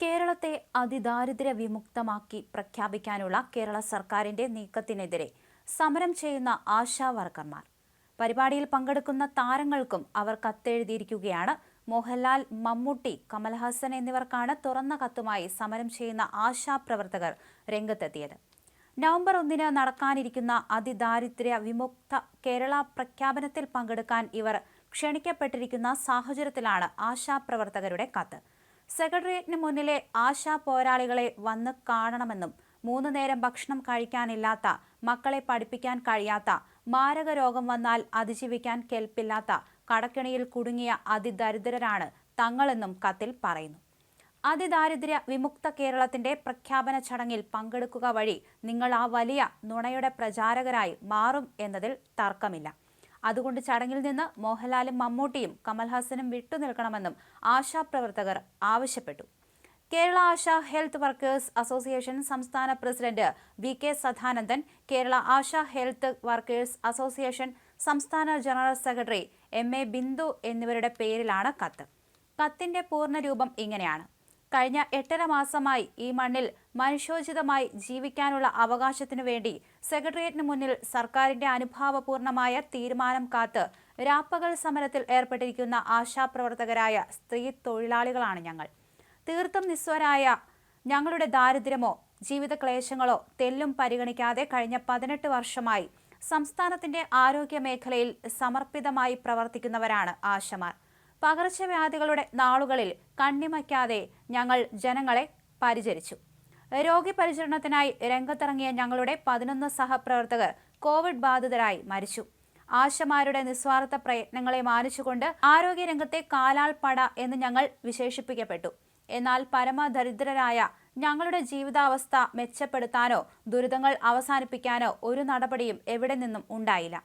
കേരളത്തെ അതിദാരിദ്ര്യ വിമുക്തമാക്കി പ്രഖ്യാപിക്കാനുള്ള കേരള സർക്കാരിന്റെ നീക്കത്തിനെതിരെ സമരം ചെയ്യുന്ന ആശാ വർക്കർമാർ പരിപാടിയിൽ പങ്കെടുക്കുന്ന താരങ്ങൾക്കും അവർ കത്തെഴുതിയിരിക്കുകയാണ്. മോഹൻലാൽ മമ്മൂട്ടി കമൽഹാസൻ എന്നിവർക്കാണ് തുറന്ന കത്തുമായി സമരം ചെയ്യുന്ന ആശാ പ്രവർത്തകർ രംഗത്തെത്തിയത്. നവംബർ ഒന്നിന് നടക്കാനിരിക്കുന്ന അതിദാരിദ്ര്യ വിമുക്ത കേരള പ്രഖ്യാപനത്തിൽ പങ്കെടുക്കാൻ ഇവർ ക്ഷണിക്കപ്പെട്ടിരിക്കുന്ന സാഹചര്യത്തിലാണ് ആശാപ്രവർത്തകരുടെ കത്ത്. സെക്രട്ടേറിയറ്റിന് മുന്നിലെ ആശാ പോരാളികളെ വന്ന് കാണണമെന്നും മൂന്നു നേരം ഭക്ഷണം കഴിക്കാനില്ലാത്ത മക്കളെ പഠിപ്പിക്കാൻ കഴിയാത്ത മാരക രോഗം വന്നാൽ അതിജീവിക്കാൻ കെൽപ്പില്ലാത്ത കടക്കിണിയിൽ കുടുങ്ങിയ അതിദരിദ്രരാണ് തങ്ങളെന്നും കത്തിൽ പറയുന്നു. അതിദാരിദ്ര്യ വിമുക്ത കേരളത്തിന്റെ പ്രഖ്യാപന ചടങ്ങിൽ പങ്കെടുക്കുക വഴി നിങ്ങൾ ആ വലിയ നുണയുടെ പ്രചാരകരായി മാറും എന്നതിൽ തർക്കമില്ല. അതുകൊണ്ട് ചടങ്ങിൽ നിന്ന് മോഹൻലാലും മമ്മൂട്ടിയും കമൽഹാസനും വിട്ടുനിൽക്കണമെന്നും ആശാപ്രവർത്തകർ ആവശ്യപ്പെട്ടു. Kerala ASHA health workers association സംസ്ഥാന president V K Sadanandan Kerala ASHA health workers association സംസ്ഥാന general secretary M A Bindu എന്നിവരുടെ പേരിലാണ് കത്ത്. കത്തിന്റെ പൂർണരൂപം ഇങ്ങനെയാണ്. കഴിഞ്ഞ എട്ടര മാസമായി ഈ മണ്ണിൽ മനുഷ്യോചിതമായി ജീവിക്കാനുള്ള അവകാശത്തിനു വേണ്ടി സെക്രട്ടേറിയറ്റിന് മുന്നിൽ സർക്കാരിന്റെ അനുഭാവപൂർണമായ തീരുമാനം കാത്ത് രാപ്പകൽ സമരത്തിൽ ഏർപ്പെട്ടിരിക്കുന്ന ആശാപ്രവർത്തകരായ സ്ത്രീ തൊഴിലാളികളാണ് ഞങ്ങൾ. തീർത്തും നിസ്വരായ ഞങ്ങളുടെ ദാരിദ്ര്യമോ ജീവിത ക്ലേശങ്ങളോ തെല്ലും പരിഗണിക്കാതെ കഴിഞ്ഞ പതിനെട്ട് വർഷമായി സംസ്ഥാനത്തിന്റെ ആരോഗ്യ മേഖലയിൽ സമർപ്പിതമായി പ്രവർത്തിക്കുന്നവരാണ് ആശമാർ. പകർച്ചവ്യാധികളുടെ നാളുകളിൽ കണ്ണിമയ്ക്കാതെ ഞങ്ങൾ ജനങ്ങളെ പരിചരിച്ചു. രോഗി പരിചരണത്തിനായി രംഗത്തിറങ്ങിയ ഞങ്ങളുടെ പതിനൊന്ന് സഹപ്രവർത്തകർ കോവിഡ് ബാധിതരായി മരിച്ചു. ആശമാരുടെ നിസ്വാർത്ഥ പ്രയത്നങ്ങളെ മാനിച്ചുകൊണ്ട് ആരോഗ്യരംഗത്തെ കാലാൾപ്പട എന്ന് ഞങ്ങൾ വിശേഷിപ്പിക്കപ്പെട്ടു. എന്നാൽ പരമദരിദ്രരായ ഞങ്ങളുടെ ജീവിതാവസ്ഥ മെച്ചപ്പെടുത്താനോ ദുരിതങ്ങൾ അവസാനിപ്പിക്കാനോ ഒരു നടപടിയും എവിടെ നിന്നും ഉണ്ടായില്ല.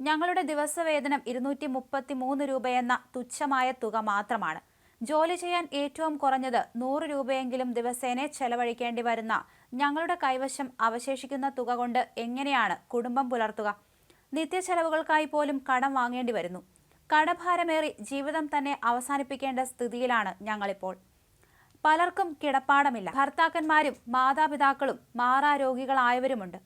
ഞങ്ങളുടെ ദിവസവേതനം ഇരുന്നൂറ്റി മുപ്പത്തി മൂന്ന് രൂപയെന്ന തുച്ഛമായ തുക മാത്രമാണ്. ജോലി ചെയ്യാൻ ഏറ്റവും കുറഞ്ഞത് നൂറ് രൂപയെങ്കിലും ദിവസേന ചെലവഴിക്കേണ്ടി വരുന്ന ഞങ്ങളുടെ കൈവശം അവശേഷിക്കുന്ന തുക കൊണ്ട് എങ്ങനെയാണ് കുടുംബം പുലർത്തുക? നിത്യചെലവുകൾക്കായി പോലും കടം വാങ്ങേണ്ടി വരുന്നു. കടഭാരമേറി ജീവിതം തന്നെ അവസാനിപ്പിക്കേണ്ട സ്ഥിതിയിലാണ് ഞങ്ങളിപ്പോൾ. പലർക്കും കിടപ്പാടമില്ല. ഭർത്താക്കന്മാരും മാതാപിതാക്കളും മാറാരോഗികളായവരുമുണ്ട്.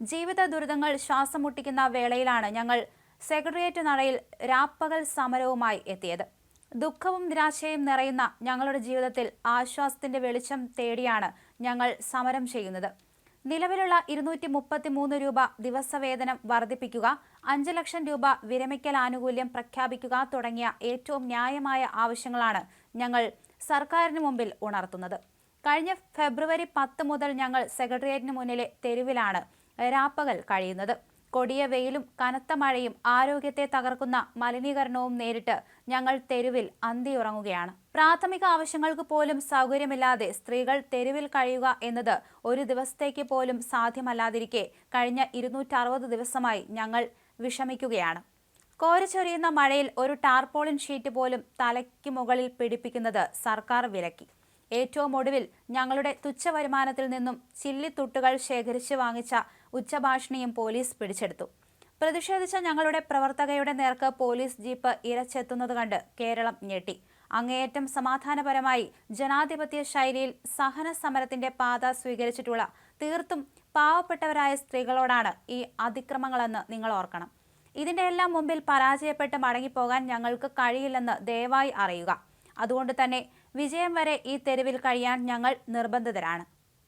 ജീവിത ദുരിതങ്ങൾ ശ്വാസം മുട്ടിക്കുന്ന വേളയിലാണ് ഞങ്ങൾ സെക്രട്ടേറിയറ്റ് നടയിൽ രാപ്പകൽ സമരവുമായി എത്തിയത്. ദുഃഖവും നിരാശയും നിറയുന്ന ഞങ്ങളുടെ ജീവിതത്തിൽ ആശ്വാസത്തിന്റെ വെളിച്ചം തേടിയാണ് ഞങ്ങൾ സമരം ചെയ്യുന്നത്. നിലവിലുള്ള ഇരുന്നൂറ്റി മുപ്പത്തി മൂന്ന് രൂപ ദിവസവേതനം വർദ്ധിപ്പിക്കുക അഞ്ച് ലക്ഷം രൂപ വിരമിക്കൽ ആനുകൂല്യം പ്രഖ്യാപിക്കുക തുടങ്ങിയ ഏറ്റവും ന്യായമായ ആവശ്യങ്ങളാണ് ഞങ്ങൾ സർക്കാരിന് മുമ്പിൽ ഉണർത്തുന്നത്. കഴിഞ്ഞ ഫെബ്രുവരി പത്ത് മുതൽ ഞങ്ങൾ സെക്രട്ടേറിയറ്റിന് മുന്നിലെ തെരുവിലാണ് രാപ്പകൽ കഴിയുന്നത്. കൊടിയ വെയിലും കനത്ത മഴയും ആരോഗ്യത്തെ തകർക്കുന്ന മലിനീകരണവും നേരിട്ട് ഞങ്ങൾ തെരുവിൽ അന്തിയുറങ്ങുകയാണ്. പ്രാഥമിക ആവശ്യങ്ങൾക്ക് പോലും സൗകര്യമില്ലാതെ സ്ത്രീകൾ തെരുവിൽ കഴിയുക എന്നത് ഒരു ദിവസത്തേക്ക് പോലും സാധ്യമല്ലാതിരിക്കെ കഴിഞ്ഞ ഇരുന്നൂറ്ററുപത് ദിവസമായി ഞങ്ങൾ വിഷമിക്കുകയാണ്. കോരിച്ചൊരിയുന്ന മഴയിൽ ഒരു ടാർപോളിൻ ഷീറ്റ് പോലും തലയ്ക്ക് മുകളിൽ പിടിപ്പിക്കുന്നത് സർക്കാർ വിലക്കി. ഏറ്റവും ഒടുവിൽ ഞങ്ങളുടെ തുച്ഛ വരുമാനത്തിൽ നിന്നും ചില്ലിത്തുട്ടുകൾ ശേഖരിച്ച് വാങ്ങിച്ച ഉച്ചഭാഷിണിയും പോലീസ് പിടിച്ചെടുത്തു. പ്രതിഷേധിച്ച ഞങ്ങളുടെ പ്രവർത്തകയുടെ നേർക്ക് പോലീസ് ജീപ്പ് ഇരച്ചെത്തുന്നത് കണ്ട് കേരളം ഞെട്ടി. അങ്ങേയറ്റം സമാധാനപരമായി ജനാധിപത്യ ശൈലിയിൽ സഹന സമരത്തിന്റെ പാത സ്വീകരിച്ചിട്ടുള്ള തീർത്തും പാവപ്പെട്ടവരായ സ്ത്രീകളോടാണ് ഈ അതിക്രമങ്ങളെന്ന് നിങ്ങൾ ഓർക്കണം. ഇതിന്റെ എല്ലാം മുമ്പിൽ പരാജയപ്പെട്ട് മടങ്ങിപ്പോകാൻ ഞങ്ങൾക്ക് കഴിയില്ലെന്ന് ദയവായി അറിയുക. അതുകൊണ്ട് തന്നെ വിജയം വരെ ഈ തെരുവിൽ കഴിയാൻ ഞങ്ങൾ നിർബന്ധിതരാണ്.